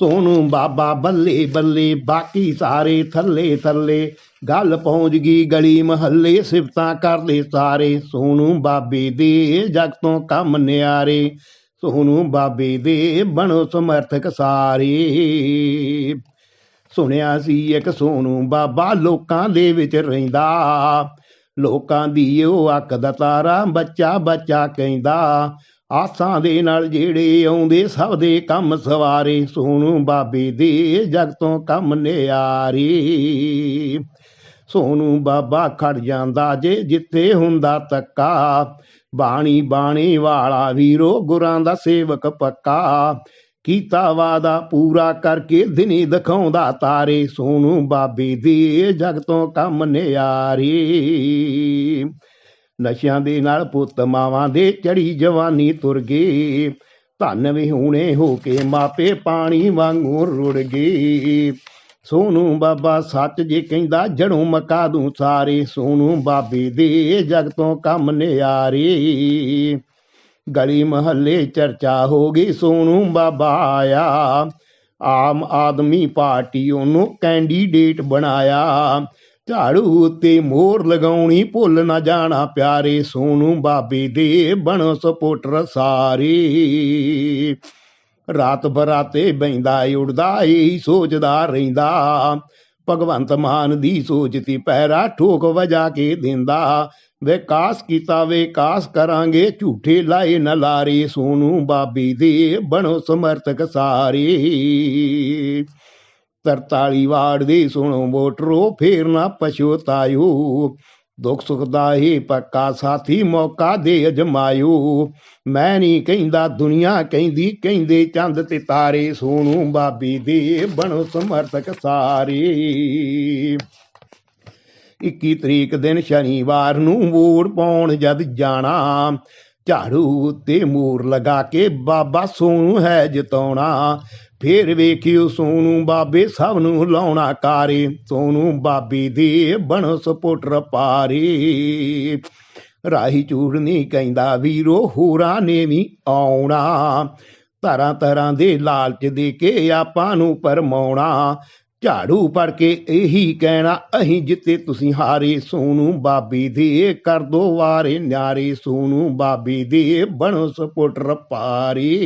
ਸੋਨੂੰ ਬਾਬਾ ਬੱਲੇ ਬੱਲੇ, ਬਾਕੀ ਸਾਰੇ ਥੱਲੇ ਥੱਲੇ। ਗੱਲ ਪਹੁੰਚ ਗਈ ਗਲੀ ਮਹੱਲੇ, ਸਿਫਤਾਂ ਕਰਦੇ ਸਾਰੇ। ਸੋਨੂੰ ਬਾਬੇ ਦੇ ਜਗ ਤੋਂ ਕੰਮ ਨਿਆਰੇ। ਸੋਨੂੰ ਬਾਬੇ ਦੇ ਬਣੋ ਸਮਰਥਕ ਸਾਰੇ। ਸੁਣਿਆ ਸੀ ਇੱਕ ਸੋਨੂੰ ਬਾਬਾ ਲੋਕਾਂ ਦੇ ਵਿੱਚ ਰਹਿੰਦਾ। ਲੋਕਾਂ ਦੀ ਉਹ ਅੱਖ ਦਾ ਤਾਰਾ ਬੱਚਾ ਬੱਚਾ ਕਹਿੰਦਾ। ਆਸਾਂ ਦੇ ਨਾਲ ਜਿਹੜੇ ਆਉਂਦੇ, ਸਭ ਦੇ ਕੰਮ ਸਵਾਰੇ। ਸੋਨੂੰ ਬਾਬੇ ਦੇ ਜਗ ਤੋਂ ਕੰਮ ਨਿਆਰੀ। ਸੋਨੂੰ ਬਾਬਾ ਖੜ ਜਾਂਦਾ ਜੇ ਜਿੱਥੇ ਹੁੰਦਾ ਤੱਕਾ। ਬਾਣੀ ਬਾਣੀ ਵਾਲਾ ਵੀਰੋ, ਗੁਰਾਂ ਦਾ ਸੇਵਕ ਪੱਕਾ। ਕੀਤਾ ਵਾਦਾ ਪੂਰਾ ਕਰਕੇ ਦਿਨੀ ਦਿਖਾਉਂਦਾ ਤਾਰੇ। ਸੋਨੂੰ ਬਾਬੇ ਦੀ ਜਗਤੋਂ ਕੰਮ ਨਿਆਰੀ। ਨਸ਼ਿਆਂ ਦੇ ਨਾਲ ਪੁੱਤ ਮਾਵਾਂ ਦੇ ਚੜੀ ਜਵਾਨੀ ਤੁਰ ਗਏ ਧਨ ਵਿਹੂਣੇ ਹੋ ਕੇ ਮਾਪੇ ਪਾਣੀ ਵਾਂਗੂ ਰੁੜ ਗਏ ਸੋਨੂੰ ਬਾਬਾ ਸੱਚ ਜੇ ਕਹਿੰਦਾ, ਜੜੋਂ ਮਕਾ ਦੂੰ ਸਾਰੇ। ਸੋਨੂੰ ਬਾਬੇ ਦੇ ਜਗ ਤੋਂ ਕੰਮ ਨਿਆਰੇ। ਗਲੀ ਮਹੱਲੇ ਚਰਚਾ ਹੋ ਗਈ, ਸੋਨੂੰ ਬਾਬਾ ਆਇਆ। ਆਮ ਆਦਮੀ ਪਾਰਟੀ ਉਹਨੂੰ ਕੈਂਡੀਡੇਟ ਬਣਾਇਆ। ਝਾੜੂ ਉੱਤੇ ਮੋਹਰ ਲਗਾਉਣੀ ਭੁੱਲ ਨਾ ਜਾਣਾ ਪਿਆਰੇ ਸੋਨੂੰ ਬਾਬੇ ਦੇ ਬਣੋ ਸਪੋਟਰ ਸਾਰੇ। ਰਾਤ ਬਰਾਤੇ ਬੈਂਦਾ ਉੜਦਾ ਇਹੀ ਸੋਚਦਾ ਰਹਿੰਦਾ। ਭਗਵੰਤ ਮਾਨ ਦੀ ਸੋਚ ਸੋਚਤੀ ਪੈਰਾ ਠੋਕ ਵਜਾ ਕੇ ਦਿੰਦਾ। ਵਿਕਾਸ ਕੀਤਾ ਵਿਕਾਸ ਕਰਾਂਗੇ, ਝੂਠੇ ਲਾਏ ਨਾ ਲਾਰੇ ਸੋਨੂੰ ਬਾਬੀ ਦੇ ਬਣੋ ਸਮਰਥਕ ਸਾਰੇ। 43 ਵਾਰਡ ਦੇ ਸੁਣੋ ਵੋਟਰੋ ਫੇਰ ਨਾ ਪਛੋਤਾਇਓ ਦੁੱਖ ਸੁੱਖ ਦਾ ਹੀ ਪੱਕਾ ਸਾਥੀ ਮੌਕਾ ਦੇ ਅਜਮਾਇਓ। ਮੈਂ ਨਹੀਂ ਕਹਿੰਦਾ ਦੁਨੀਆ ਕਹਿੰਦੀ, ਕਹਿੰਦੇ ਚੰਦ ਤੇ ਤਾਰੇ। ਸੋਨੂੰ ਬਾਬੀ ਦੇ ਬਣੋ ਸਮਰਥਕ ਸਾਰੇ। 21 ਤਰੀਕ ਦਿਨ ਸ਼ਨੀਵਾਰ ਨੂੰ ਵੋਟ ਪਾਉਣ ਜਦ ਜਾਣਾ, ਝਾੜੂ ਉੱਤੇ ਮੂਰ ਲਗਾ ਕੇ ਬਾਬਾ ਸੋਨੂੰ ਹੈ ਜਿਤਾਉਣਾ। ਫੇਰ ਵੇਖਿਓ ਸੋਨੂੰ ਬਾਬੇ ਸਭ ਨੂੰ ਲਾਉਣਾ ਕਾਰੇ, ਸੋਨੂੰ ਬਾਬੀ ਦੇ ਬਣੋ ਸਪੋਰਟਰ ਪਾਰੇ। ਰਾਹੀ ਝੂੜ ਨਹੀਂ ਕਹਿੰਦਾ ਵੀਰੋ, ਹੋਰਾਂ ਨੇ ਵੀ ਆਉਣਾ। ਤਰ੍ਹਾਂ ਤਰ੍ਹਾਂ ਦੇ ਲਾਲਚ ਦੇ ਕੇ ਆਪਾਂ ਨੂੰ ਪਰਮਾਉਣਾ। ਝਾੜੂ ਪੜ ਕੇ ਇਹੀ ਕਹਿਣਾ, ਅਹੀਂ ਜਿੱਤੇ ਤੁਸੀਂ ਹਾਰੇ। ਸੋਨੂੰ ਬਾਬੀ ਦੇ ਕਰ ਦੋ ਵਾਰੇ ਨਿਆਰੇ, ਸੋਨੂੰ ਬਾਬੀ ਦੇ ਬਣੋ ਸਪੋਰਟਰ ਪਾਰੇ।